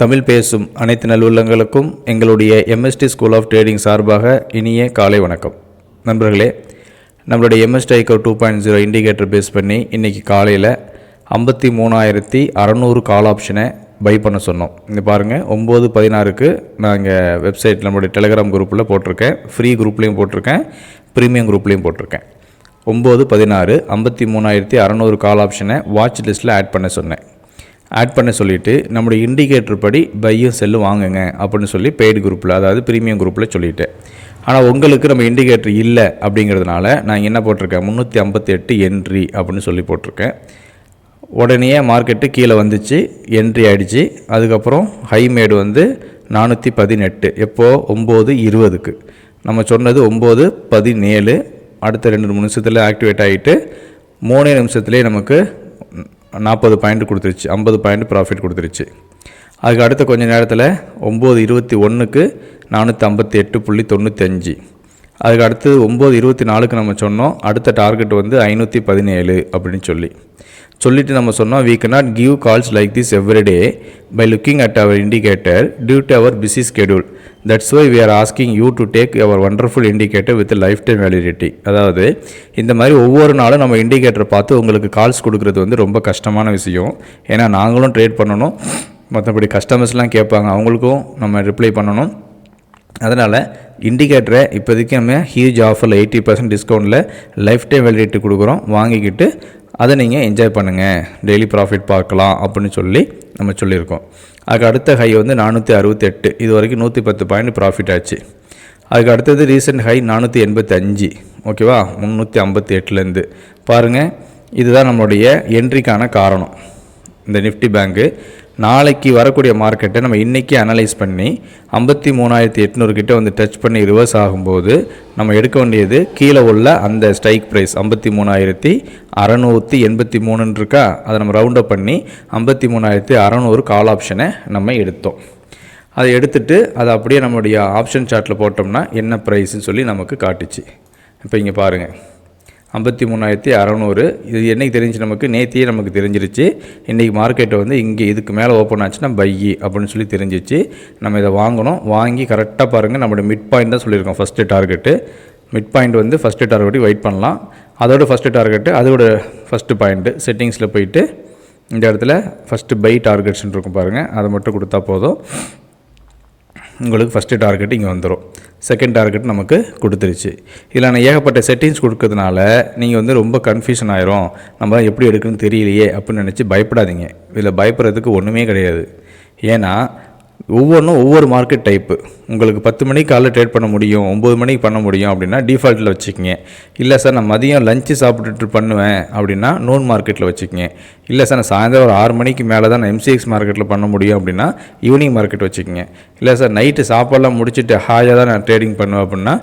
தமிழ் பேசும் அனைத்து நல்லுள்ளங்களுக்கும் எங்களுடைய எம்எஸ்டி ஸ்கூல் ஆஃப் ட்ரேடிங் சார்பாக இனிய காலை வணக்கம். நண்பர்களே நம்மளுடைய MST ஐகோ two point zero indicator base பண்ணி இன்றைக்கி காலையில் ஐம்பத்தி மூணாயிரத்தி அறநூறு கால் ஆப்ஷனை பை பண்ண சொன்னோம். இங்கே பாருங்கள் ஒம்பது பதினாறுக்கு நான் இங்கே வெப்சைட் நம்மளுடைய டெலிகிராம் குரூப்பில் போட்டிருக்கேன். ஃப்ரீ குரூப்லேயும் போட்டிருக்கேன். ப்ரீமியம் குரூப்லேயும் போட்டிருக்கேன். ஒம்பது பதினாறு ஐம்பத்தி மூணாயிரத்தி அறநூறு கால் ஆப்ஷனை வாட்ச் லிஸ்ட்டில் ஆட் பண்ண சொன்னேன். ஆட் பண்ண சொல்லிவிட்டு நம்முடைய இண்டிகேட்டர் படி பையும் செல்லும் வாங்குங்க அப்படின்னு சொல்லி பெய்டு குரூப்பில் அதாவது ப்ரீமியம் குரூப்பில் சொல்லிவிட்டேன் ஆனால் உங்களுக்கு நம்ம இண்டிகேட்டர் இல்லை அப்படிங்கிறதுனால நான் என்ன போட்டிருக்கேன்? முந்நூற்றி ஐம்பத்தி எட்டு என்ட்ரி அப்படின்னு சொல்லி போட்டிருக்கேன். உடனே மார்க்கெட்டு கீழே வந்துச்சு என்ட்ரி ஆகிடுச்சு அதுக்கப்புறம் ஹைமேடு வந்து நானூற்றி பதினெட்டு எப்போது ஒம்பது இருபதுக்கு. நம்ம சொன்னது ஒம்பது பதினேழு அடுத்த ரெண்டு மூணு நிமிஷத்தில் ஆக்டிவேட் ஆகிட்டு மூணே நிமிஷத்துலேயே நமக்கு நாற்பது பாயிண்ட் கொடுத்துருச்சு ஐம்பது பாயிண்ட் ப்ராஃபிட் கொடுத்துருச்சு. அதுக்கு அடுத்த கொஞ்ச நேரத்தில் ஒம்பது இருபத்தி ஒன்றுக்கு நானூற்றி ஐம்பத்தி எட்டு புள்ளி தொண்ணூத்தஞ்சு. அதுக்கு அடுத்து ஒம்பது இருபத்தி நாலுக்கு நம்ம சொன்னோம் அடுத்த டார்கெட் வந்து ஐநூற்றி பதினேழு அப்படின்னு சொல்லி. சொல்லிட்டு நம்ம சொன்னோம் we cannot give calls like this everyday by looking at our indicator due to our busy schedule that's why we are asking you to take our wonderful indicator with lifetime validity அதாவது இந்த மாதிரி ஒவ்வொரு நாளும் நம்ம indicator பார்த்து உங்களுக்கு calls கொடுக்குறது வந்து ரொம்ப கஷ்டமான விஷயம். ஏன்னா நாங்களும் ட்ரேட் பண்ணணும். மற்றபடி கஸ்டமர்ஸ்லாம் கேட்பாங்க. அவங்களுக்கும் நம்ம ரிப்ளை பண்ணணும். அதனால் இண்டிகேட்டரை இப்போதைக்கு நம்ம ஹியூஜ் ஆஃபரில் எயிட்டி பர்சன்ட் டிஸ்கவுண்ட்டில் லைஃப் டைம் வேலிடிட்டி கொடுக்குறோம். வாங்கிக்கிட்டு அதை நீங்கள் என்ஜாய் பண்ணுங்கள் டெய்லி ப்ராஃபிட் பார்க்கலாம் அப்படின்னு சொல்லி நம்ம சொல்லியிருக்கோம். அதுக்கு அடுத்த ஹை வந்து நானூற்றி அறுபத்தெட்டு. இது வரைக்கும் நூற்றி பத்து பாயிண்ட் ப்ராஃபிட் ஆச்சு. அதுக்கு அடுத்தது ரீசெண்ட் ஹை நானூற்றி எண்பத்தஞ்சு ஓகேவா முந்நூற்றி ஐம்பத்தி எட்டுலேருந்து பாருங்கள் இதுதான் நம்மளுடைய என்ட்ரிக்கான காரணம். இந்த நிஃப்டி பேங்க்கு நாளைக்கு வரக்கூடிய மார்க்கெட்டை நம்ம இன்றைக்கி அனலைஸ் பண்ணி ஐம்பத்தி மூணாயிரத்தி எட்நூறு கிட்ட வந்து டச் பண்ணி ரிவர்ஸ் ஆகும்போது நம்ம எடுக்க வேண்டியது கீழே உள்ள அந்த ஸ்ட்ரைக் ப்ரைஸ் ஐம்பத்தி மூணாயிரத்தி அறநூற்றி எண்பத்தி மூணுன்னு இருக்கா? அதை நம்ம ரவுண்டப் பண்ணி ஐம்பத்தி மூணாயிரத்தி அறநூறு கால் ஆப்ஷனை நம்ம எடுத்தோம். அதை எடுத்துட்டு அதை அப்படியே நம்மளுடைய ஆப்ஷன் சார்ட்டில் போட்டோம்னா என்ன ப்ரைஸ்ன்னு சொல்லி நமக்கு காட்டுச்சு. இப்போ இங்கே பாருங்கள் ஐம்பத்தி மூணாயிரத்தி அறநூறு. இது என்னைக்கு தெரிஞ்சு நமக்கு? நேத்தியே நமக்கு தெரிஞ்சிருச்சு. இன்றைக்கி மார்க்கெட்டை வந்து இங்கே இதுக்கு மேலே ஓப்பன் ஆச்சுன்னா பையி அப்படின்னு சொல்லி தெரிஞ்சிச்சு. நம்ம இதை வாங்கணும். வாங்கி கரெக்டாக பாருங்கள் நம்மளோட மிட் பாயிண்ட் தான் சொல்லியிருக்கோம். ஃபஸ்ட்டு டார்கெட்டு மிட் பாயிண்ட் வந்து ஃபஸ்ட்டு டார்கெட்டு வெயிட் பண்ணலாம். அதோட ஃபஸ்ட்டு டார்கெட்டு அதோட ஃபஸ்ட்டு பாயிண்ட்டு செட்டிங்ஸில் போயிட்டு இந்த இடத்துல ஃபஸ்ட்டு பை டார்கெட்ஸ்ன்னு இருக்கும் பாருங்கள் அதை மட்டும் கொடுத்தா போதும். உங்களுக்கு ஃபஸ்ட்டு டார்கெட் இங்கே வந்துடும் செகண்ட் டார்கெட் நமக்கு கொடுத்துருச்சு. இதில் நான் ஏகப்பட்ட செட்டிங்ஸ் கொடுக்கறதுனால நீங்கள் வந்து ரொம்ப கன்ஃபியூஷன் ஆயிரும். நம்ம எப்படி எடுக்கணும்னு தெரியலையே அப்படின்னு நினச்சி பயப்படாதீங்க. இதில் பயப்படுறதுக்கு ஒன்றுமே கிடையாது. ஏன்னா ஒவ்வொன்றும் ஒவ்வொரு மார்க்கெட் டைப்பு உங்களுக்கு பத்து மணிக்கு காலைல ட்ரேட் பண்ண முடியும் ஒம்பது மணிக்கு பண்ண முடியும் அப்படின்னா டிஃபால்ட்டில் வச்சுக்கோங்க. இல்லை சார் நான் மதியம் லஞ்சு சாப்பிட்டுட்டு பண்ணுவேன் அப்படின்னா நோன் மார்க்கெட்டில் வச்சுக்கோங்க. இல்லை சார் நான் சாயந்தரம் ஒரு ஆறு மணிக்கு மேலே தான் நான் எம்சிஎக்ஸ் மார்க்கெட்டில் பண்ண முடியும் அப்படின்னா ஈவினிங் மார்க்கெட் வச்சுக்கோங்க. இல்லை சார் நைட்டு சாப்பாடெல்லாம் முடிச்சுட்டு ஹாயாக தான் நான் ட்ரேடிங் பண்ணுவேன் அப்படின்னா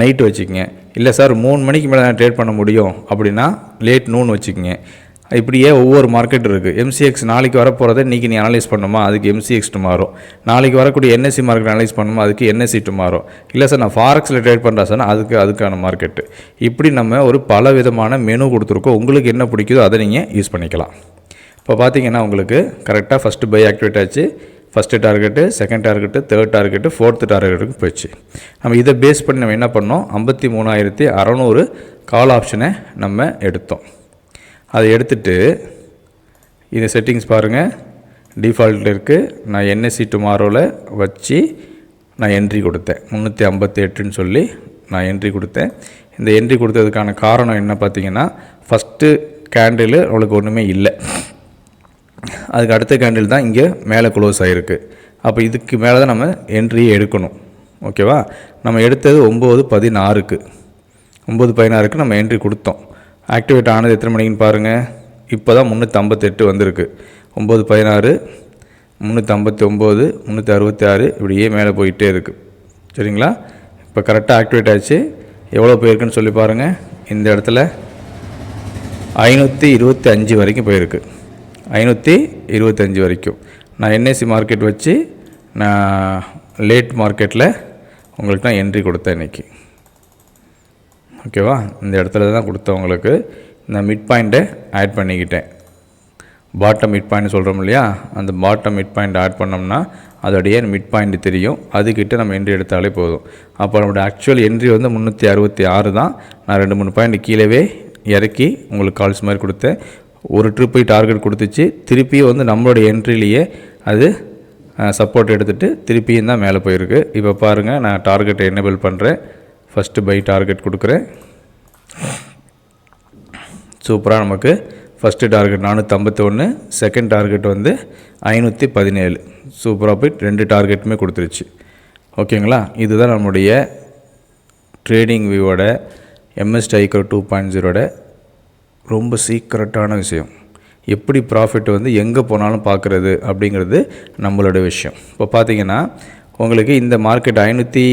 நைட்டு வச்சுக்கோங்க. இல்லை சார் மூணு மணிக்கு மேலே நான் ட்ரேட் பண்ண முடியும் அப்படின்னா லேட் நூன் வச்சுக்கோங்க. இப்படியே ஒவ்வொரு மார்க்கெட் இருக்குது எம்சிஎக்ஸ் நாளைக்கு வரப்போகிறத இன்றைக்கி நீ அனலைஸ் பண்ணுமா? அதுக்கு எம்சிஎக்ஸ் மாறும். நாளைக்கு வரக்கூடிய என்எஸ்சி மார்க்கெட் அனலைஸ் பண்ணுமா? அதுக்கு என்எஸ்சி மாறும். இல்லை சார் நான் ஃபாரக்ஸில் ட்ரேட் பண்ணுறேன் சார் அதுக்கு அதுக்கான மார்க்கெட்டு இப்படி நம்ம ஒரு பல விதமான மெனு கொடுத்துருக்கோம். உங்களுக்கு என்ன பிடிக்குதோ அதை நீங்கள் யூஸ் பண்ணிக்கலாம். இப்போ பார்த்தீங்கன்னா உங்களுக்கு கரெக்டாக ஃபஸ்ட்டு பை ஆக்டிவேட் ஆச்சு. First target second target third target fourth டார்கெட்டுக்கு போயிடுச்சு. நம்ம இதை பேஸ் பண்ணி நம்ம என்ன பண்ணோம்? ஐம்பத்தி மூணாயிரத்தி அறநூறு கால் ஆப்ஷனை நம்ம எடுத்தோம். அதை எடுத்துட்டு இந்த செட்டிங்ஸ் பாருங்கள் டிஃபால்ட்டில் இருக்குது நான் என்எஸ்சி டுமாரோவில் வச்சு நான் என்ட்ரி கொடுத்தேன். முந்நூற்றி ஐம்பத்தி எட்டுன்னு சொல்லி நான் என்ட்ரி கொடுத்தேன். இந்த என்ட்ரி கொடுத்ததுக்கான காரணம் என்ன பார்த்தீங்கன்னா ஃபஸ்ட்டு கேண்டில் அவளுக்கு ஒன்றுமே இல்லை. அதுக்கு அடுத்த கேண்டில் தான் இங்கே மேலே க்ளோஸ் ஆகிருக்கு அப்போ இதுக்கு மேலே தான் நம்ம என்ட்ரியை எடுக்கணும். ஓகேவா நம்ம எடுத்தது ஒம்பது பதினாறுக்கு. ஒம்பது பதினாறுக்கு நம்ம என்ட்ரி கொடுத்தோம். ஆக்டிவேட் ஆனது எத்தனை மணிக்குன்னு பாருங்கள் இப்போ தான் முந்நூற்றம்பத்தெட்டு வந்திருக்கு. ஒம்பது பதினாறு முந்நூற்றம்பத்தி ஒம்பது முந்நூற்றி அறுபத்தி ஆறு இப்படியே மேலே போயிட்டே இருக்குது சரிங்களா? இப்போ கரெக்டாக ஆக்டிவேட் ஆச்சு. எவ்வளோ போயிருக்குன்னு சொல்லி பாருங்கள் இந்த இடத்துல ஐநூற்றி இருபத்தி அஞ்சு வரைக்கும் போயிருக்கு. ஐநூற்றி இருபத்தஞ்சி வரைக்கும். நான் என்எஸ்சி மார்க்கெட் வச்சு நான் லேட் மார்க்கெட்டில் உங்களுக்கு நான் என்ட்ரி கொடுத்தேன் இன்றைக்கி ஓகேவா? இந்த இடத்துல தான் கொடுத்தவங்களுக்கு இந்த நான் மிட் பாயிண்ட்டை ஆட் பண்ணிக்கிட்டேன். பாட்டம் மிட் பாயிண்ட் சொல்கிறோம் இல்லையா? அந்த பாட்டம் மிட் பாயிண்ட் ஆட் பண்ணோம்னா அதோடைய மிட் பாயிண்ட் தெரியும். அதுக்கிட்ட நம்ம என்ட்ரி எடுத்தாலே போதும். அப்போ நம்மளோட ஆக்சுவல் என்ட்ரி வந்து முந்நூற்றி அறுபத்தி ஆறு தான். நான் ரெண்டு மூணு பாயிண்ட் கீழவே இறக்கி உங்களுக்கு கால்ஸ் மாதிரி கொடுத்தேன். ஒரு ட்ரிப் டார்கெட் கொடுத்துச்சு. திருப்பியும் வந்து நம்மளோட என்ட்ரிலேயே அது சப்போர்ட் எடுத்துகிட்டு திருப்பியும் தான் மேலே போயிருக்கு. இப்போ பாருங்கள் நான் டார்கெட்டை எனேபிள் பண்ணுறேன் ஃபஸ்ட்டு பை டார்கெட் கொடுக்குறேன். சூப்பராக நமக்கு ஃபஸ்ட்டு டார்கெட் நானூற்றம்பத்தொன்று செகண்ட் டார்கெட் வந்து ஐநூற்றி பதினேழு சூப்பராக போய் ரெண்டு டார்கெட்டுமே கொடுத்துருச்சு. ஓகேங்களா? இதுதான் நம்முடைய ட்ரேடிங் வியூவோட எம்எஸ்டி ஐக்ரோ டூ பாயிண்ட் ஜீரோட ரொம்ப சீக்ரெட்டான விஷயம். எப்படி ப்ராஃபிட் வந்து எங்கே போனாலும் பார்க்குறது அப்படிங்கிறது நம்மளோட விஷயம். இப்போ பார்த்தீங்கன்னா உங்களுக்கு இந்த மார்க்கெட் ஐநூற்றி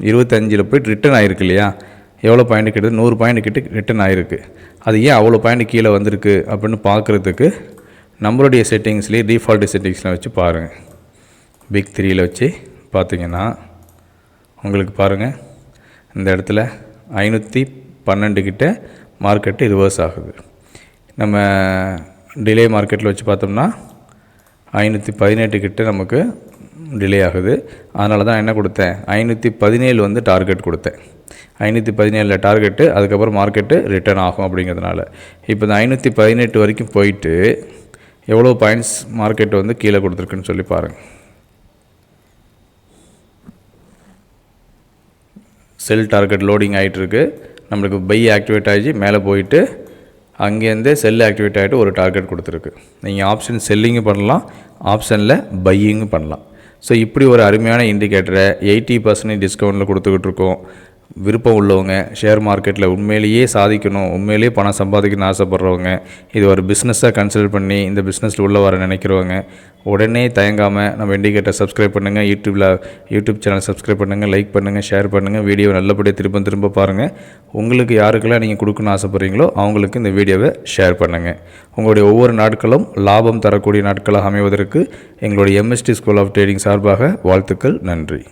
இருபத்தஞ்சில் போய்ட்டு ரிட்டர்ன் ஆகிருக்கு இல்லையா? எவ்வளோ பாயிண்ட் கிட்ட நூறு பாயிண்ட் கிட்ட ரிட்டர்ன் ஆகிருக்கு அது ஏன் அவ்வளோ பாயிண்ட் கீழே வந்திருக்கு அப்படின்னு பார்க்குறதுக்கு நம்மளுடைய செட்டிங்ஸ்லேயே டிஃபால்ட் செட்டிங்ஸில் வச்சு பாருங்கள் பிக் த்ரீயில் வச்சு பார்த்தீங்கன்னா உங்களுக்கு பாருங்கள் இந்த இடத்துல ஐநூற்றி பன்னெண்டு கிட்ட மார்க்கெட்டு ரிவர்ஸ் ஆகுது. நம்ம டிலே மார்க்கெட்டில் வச்சு பார்த்தோம்னா ஐநூற்றி பதினெட்டு கிட்ட நமக்கு டிலே ஆகுது. அதனால தான் என்ன கொடுத்தேன்? ஐநூற்றி பதினேழு வந்து டார்கெட் கொடுத்தேன். ஐநூற்றி பதினேழில் டார்கெட்டு அதுக்கப்புறம் மார்க்கெட்டு ரிட்டர்ன் ஆகும் அப்படிங்கிறதுனால. இப்போ இந்த ஐநூற்றி பதினெட்டு வரைக்கும் போயிட்டு எவ்வளோ பாயிண்ட்ஸ் மார்க்கெட் வந்து கீழே கொடுத்துருக்குன்னு சொல்லி பாருங்கள் செல் டார்கெட் லோடிங் ஆகிட்டுருக்கு நம்மளுக்கு பை ஆக்டிவேட் ஆகி மேலே போயிட்டு அங்கேருந்தே செல் ஆக்டிவேட் ஆகிட்டு ஒரு டார்கெட் கொடுத்துருக்கு. நீங்கள் ஆப்ஷன் செல்லிங்கும் பண்ணலாம் ஆப்ஷனில் பையிங்கும் பண்ணலாம். ஸோ இப்படி ஒரு அருமையான இண்டிகேட்டரை எயிட்டி பர்சன்டேஜ் டிஸ்கவுண்ட்டில் கொடுத்துக்கிட்டு இருக்கோம். விருப்பம் உள்ளவங்க ஷேர் மார்க்கெட்டில் உண்மையிலேயே சாதிக்கணும் உண்மையிலேயே பணம் சம்பாதிக்கணும்னு ஆசைப்பட்றவங்க இது ஒரு பிஸ்னஸாக கன்சிடர் பண்ணி இந்த பிஸ்னஸில் உள்ளே வர நினைக்கிறவங்க உடனே தயங்காமல் நம்ம இண்டிகேட்டர் சப்ஸ்கிரைப் பண்ணுங்கள் யூடியூப்பில் யூடியூப் சேனல் சப்ஸ்கிரைப் பண்ணுங்கள் லைக் பண்ணுங்கள் ஷேர் பண்ணுங்கள் வீடியோ நல்லபடியாக திரும்ப திரும்ப பாருங்கள் உங்களுக்கு யாருக்கெல்லாம் நீங்கள் கொடுக்கணும்னு ஆசைப்பட்றீங்களோ அவங்களுக்கு இந்த வீடியோவை ஷேர் பண்ணுங்கள் உங்களுடைய ஒவ்வொரு நாட்களும் லாபம் தரக்கூடிய நாட்களாக அமைவதற்கு எங்களுடைய எம்எஸ்டி ஸ்கூல் ஆஃப் ட்ரேடிங் சார்பாக வாழ்த்துக்கள் நன்றி.